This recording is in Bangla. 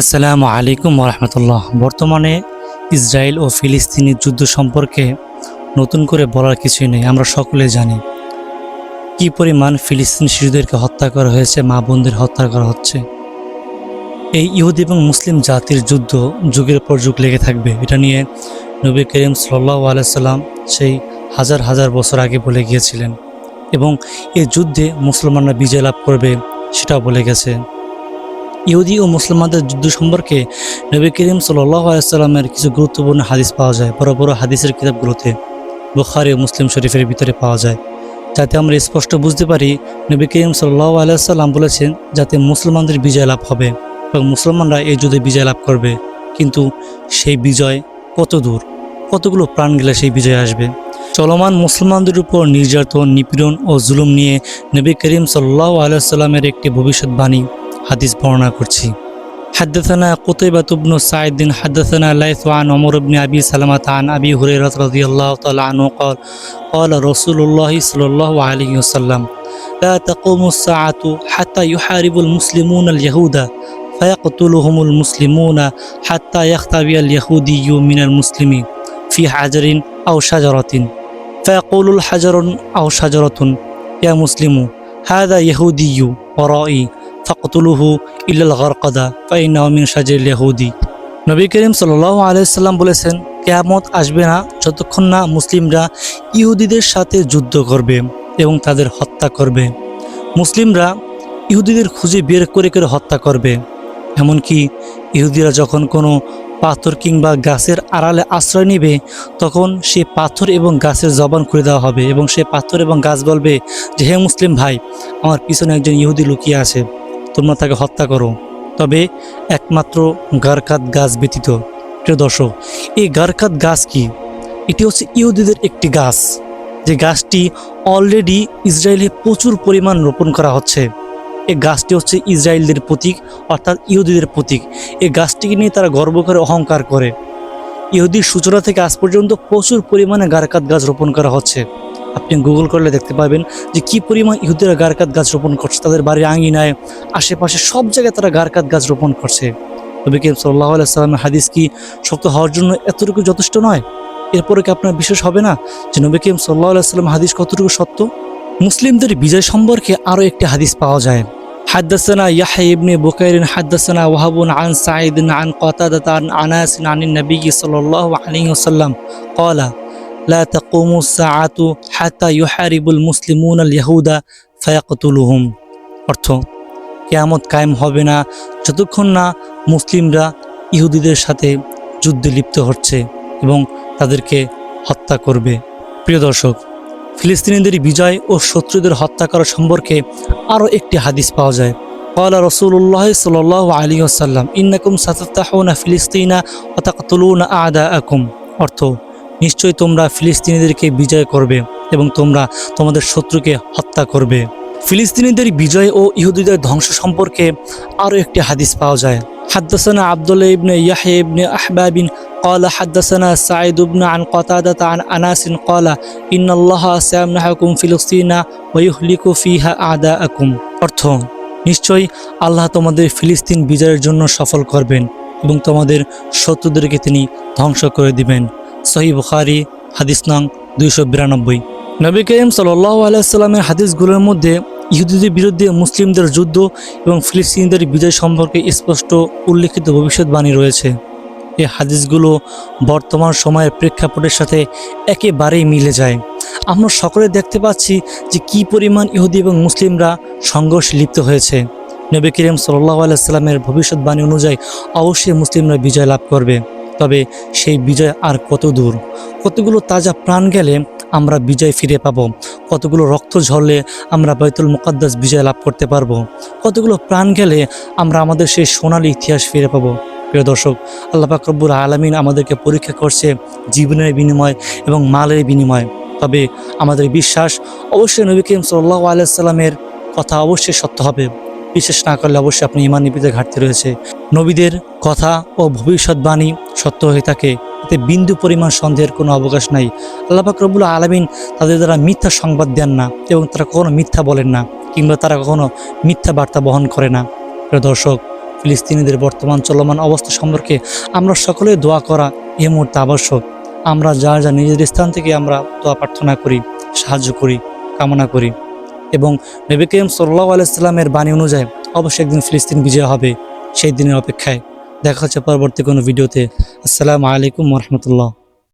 আসসালামু আলাইকুম রহমতুল্লাহ বর্তমানে ইসরায়েল ও ফিলিস্তিনের যুদ্ধ সম্পর্কে নতুন করে বলার কিছুই নেই, আমরা সকলে জানি। কি পরিমাণ ফিলিস্তিনি শিশুদেরকে হত্যা করা হয়েছে, মা বোনদের হত্যা করা হচ্ছে। এই ইহুদি এবং মুসলিম জাতির যুদ্ধ যুগের পর যুগ লেগে থাকবে, এটা নিয়ে নবী করিম সাল্লাহ আলাইসাল্লাম সেই হাজার হাজার বছর আগে বলে গিয়েছিলেন এবং এই যুদ্ধে মুসলমানরা বিজয় লাভ করবে সেটাও বলে গেছে। ইহুদি ও মুসলমানদের যুদ্ধ সম্পর্কে নবী করিম সাল্লাহ আলাইসাল্লামের কিছু গুরুত্বপূর্ণ হাদিস পাওয়া যায়, বড় বড় হাদিসের কিতাবগুলোতে বুখারি ও মুসলিম শরীফের ভিতরে পাওয়া যায়। যাতে আমরা স্পষ্ট বুঝতে পারি, নবী করিম সাল্লাহ আলাইসাল্লাম বলেছেন, যাতে মুসলমানদের বিজয় লাভ হবে এবং মুসলমানরা এই যুদ্ধে বিজয় লাভ করবে। কিন্তু সেই বিজয় কত দূর? কতগুলো প্রাণ গেলে সেই বিজয় আসবে? চলমান মুসলমানদের উপর নির্যাতন, নিপীড়ন ও জুলুম নিয়ে নবী করিম সাল্লাহ আলাইসাল্লামের একটি ভবিষ্যৎবাণী। হাদিস বর্ণনা করছি حدثنا قتيبة بن سعيد حدثنا ليث عن عمر بن أبي سلمة عن أبي هريرة رضي الله تعالى عنه قال قال رسول الله صلى الله عليه وسلم لا تقوم الساعة حتى يحارب المسلمون اليهود فيقتلهم المسلمون حتى يختبي اليهودي من المسلم في حجر أو شجرة فيقول الحجر أو شجرة يا مسلم هذا يهودي ورائي ফাকতুলুহু ইল্লাল গরকদা ফাইনাও মিন সাজিল ইহুদি নবী করিম সাল্লাল্লাহু আলাইহি সাল্লাম বলেছেন, কেয়ামত আসবে না যতক্ষণ না মুসলিমরা ইহুদিদের সাথে যুদ্ধ করবে এবং তাদের হত্যা করবে। মুসলিমরা ইহুদিদের খুঁজে বের করে করে হত্যা করবে। এমনকি ইহুদিরা যখন কোনো পাথর কিংবা গাছের আড়ালে আশ্রয় নেবে, তখন সে পাথর এবং গাছের জবান খুলে দেওয়া হবে এবং সে পাথর এবং গাছ বলবে যে, হে মুসলিম ভাই, আমার পিছনে একজন ইহুদি লুকিয়ে আছে। তোমরা তাকে হত্যা করো। তবে একমাত্র গারকাত গাছ ব্যতীত, প্রিয় দর্শক, এই গারকাত গাছ কি? এটি হচ্ছে ইহুদিদের একটি গাছ। যে গাছটি অলরেডি ইসরায়েলে প্রচুর পরিমাণ রোপণ করা হচ্ছে। এই গাছটি হচ্ছে ইসরায়েলদের প্রতীক, অর্থাৎ ইহুদিদের প্রতীক। এই গাছটিকে নিয়ে তারা গর্ব করে, অহংকার করে। ইহুদির সূচনা থেকে আজ পর্যন্ত প্রচুর পরিমাণে গারকাত গাছ রোপণ করা হচ্ছে। আপনি গুগল করলে দেখতে পাবেন যে কি পরিমাণ ইহুদিরা গারকাত গাছ রোপণ করছে তাদের বাড়ির আঙিনায় আশেপাশে সব জায়গায় তারা গারকাত গাছ রোপণ করছে নবী করিম সাল্লাহ সাল্লামের হাদিস কি শক্ত হওয়ার জন্য এতটুকু যথেষ্ট নয় এরপরে কি আপনার বিশেষ হবে না যে নবী করিম সাল্লাহ সাল্লাম হাদিস কতটুকু সত্য মুসলিমদের বিজয় সম্পর্কে আরও একটি হাদিস পাওয়া যায় حدثنا يحيى بن بكير حدثنا وهب عن سعيد عن قتادة عن أنس عن النبي صلى الله عليه وسلم قال لا تقوم الساعة حتى يحارب المسلمون اليهود فيقتلهم অর্থ কেয়ামত কায়েম হবে না যতক্ষণ না মুসলিমরা ইহুদিদের সাথে যুদ্ধে লিপ্ত হচ্ছে এবং তাদেরকে হত্যা করবে প্রিয় দর্শক ফিলিস্তিনিদের বিজয় ও শত্রুদের হত্যা করা সম্পর্কে আরও একটি হাদিস পাওয়া যায় قال رسول الله صلى الله عليه وسلم إنكم ستفتحون فلسطين وتقتلون أعداءكم অর্থ নিশ্চয়ই তোমরা ফিলিস্তিনিদেরকে বিজয় করবে এবং তোমরা তোমাদের শত্রুকে হত্যা করবে ফিলিস্তিনিদের বিজয় ও ইহুদিদের ধ্বংস সম্পর্কে আরও একটি হাদিস পাওয়া যায় حدثنا عبد الله بن يحيى بن أحباب قال حدثنا سعيد بن عن قتادة عن أناس قال إن الله سيمنحكم فلسطين ويهلك فيها أعداءكم অর্থ নিশ্চয়ই আল্লাহ তোমাদের ফিলিস্তিন বিজয়ের জন্য সফল করবেন এবং তোমাদের শত্রুদেরকে তিনি ধ্বংস করে দিবেন সহি বুখারি, হাদিস নং দুইশো বিরানব্বই। নবী করিম সাল্লাহ আলাইসাল্লামের হাদিসগুলোর মধ্যে ইহুদিদের বিরুদ্ধে মুসলিমদের যুদ্ধ এবং ফিলিস্তিনিদের বিজয় সম্পর্কে স্পষ্ট উল্লেখিত ভবিষ্যৎবাণী রয়েছে। এই হাদিসগুলো বর্তমান সময়ের প্রেক্ষাপটের সাথে একেবারেই মিলে যায়। আমরা সকলে দেখতে পাচ্ছি যে কি পরিমাণ ইহুদি এবং মুসলিমরা সংঘর্ষে লিপ্ত হয়েছে। নবী করিম সাল্লাহ আলাইসাল্লামের ভবিষ্যৎবাণী অনুযায়ী অবশ্যই মুসলিমরা বিজয় লাভ করবে। তবে সেই বিজয় আর কত দূর? কতগুলো তাজা প্রাণ গেলে আমরা বিজয় ফিরে পাব? কতগুলো রক্ত ঝরলে আমরা বাইতুল মুকাদ্দাস বিজয় লাভ করতে পারব? কতগুলো প্রাণ গেলে আমরা আমাদের সেই সোনালী ইতিহাস ফিরে পাবো? প্রিয় দর্শক, আল্লাহ পাকরব্বুর আলমিন আমাদেরকে পরীক্ষা করছে জীবনের বিনিময় এবং মালের বিনিময়। তবে আমাদের বিশ্বাস, অবশ্যই নবী করিম সাল্লাহ আলাইসাল্লামের কথা অবশ্যই সত্য হবে। বিশ্বাস না করলে অবশ্যই আপনি ইমান নিপিতে ঘাটতি রয়েছে। নবীদের কথা ও ভবিষ্যৎবাণী সত্য হয়ে থাকে। এতে বিন্দু পরিমাণ সন্দেহের কোনো অবকাশ নাই। আল্লাহ পাক রব্বুল আলমিন তাদের দ্বারা মিথ্যা সংবাদ দেন না এবং তারা কখনো মিথ্যা বলেন না কিংবা তারা কখনো মিথ্যা বার্তা বহন করে না। প্রিয় দর্শক, ফিলিস্তিনিদের বর্তমান চলমান অবস্থা সম্পর্কে আমরা সকলে দোয়া করা এই মুহূর্তে আবশ্যক। আমরা যা যা নিজের স্থান থেকে আমরা দোয়া প্রার্থনা করি, সাহায্য করি, কামনা করি এবং নবী করিম সাল্লাহ আলাইস্লামের বাণী অনুযায়ী অবশ্যই একদিন ফিলিস্তিন বিজয় হবে। সেই দিনের অপেক্ষায় দেখা হচ্ছে পরবর্তী কোনো ভিডিওতে। আসসালামু আলাইকুম রহমতুল্লাহ।